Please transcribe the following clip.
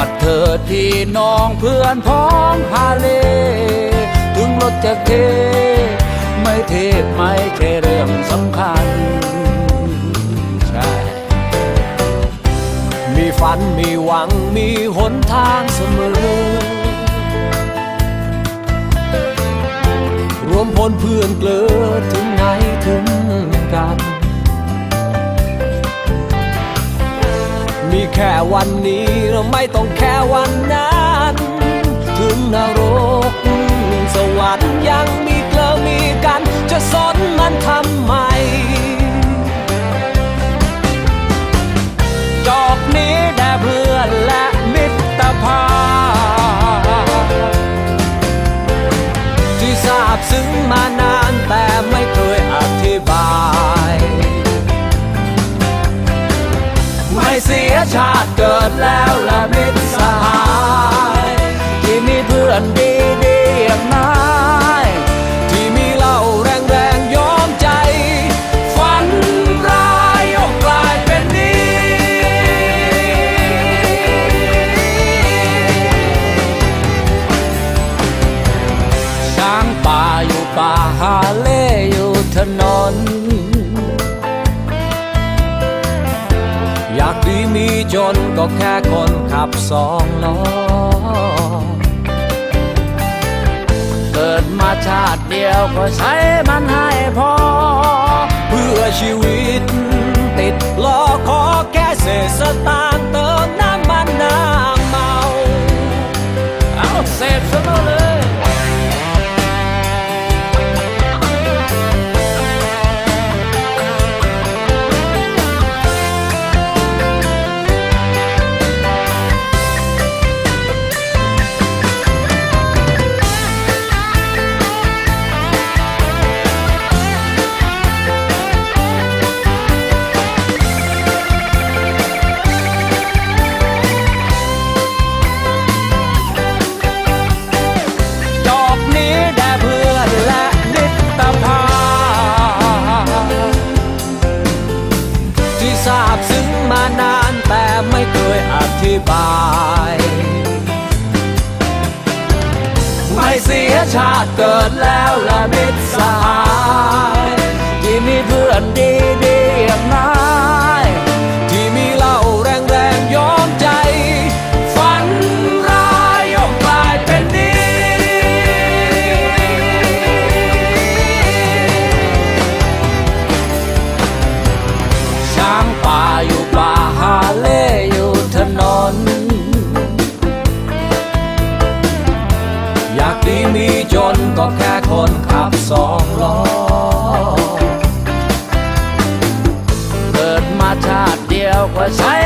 อดเถิดที่น้องเพื่อนพ้องพาเล ถึงรถจะเท ไม่เทพไม่ใช่เรื่องสำคัญ ใช่ มีฝันมีหวังมีหนทางเสมอ รวมพลเพื่อนเกลือถึงไหนถึงกันมีแค่วันนี้เราไม่ต้อง วันนั้น ถึงนรกสวรรค์ยังมีเกลอมีกัน จะสนมันทำไม จอกนี้แด่เพื่อนและมิตรภาพที่ทราบซึ้ง เสียชาติเกิดแล้วและมิตรสหายที่มีเพื่อนดีดีอย่างนายที่มีเหล่าแรงแรงยอมใจ ฝันร้ายยกกลายเป็นดีช้างป่าอยู่ป่าฮาเล่อยู่ถนน มีจนก็แค่คนขับสองล้อ เกิดมาชาติเดียวก็ใช้มันให้ งมานานแต่ไม่เคยอธิบาย ไม่เสียชาติเกิดแล้วละมิตร มีจนก็แค่คนขับสองล้อ เกิดมาชาติเดียวก็ใช้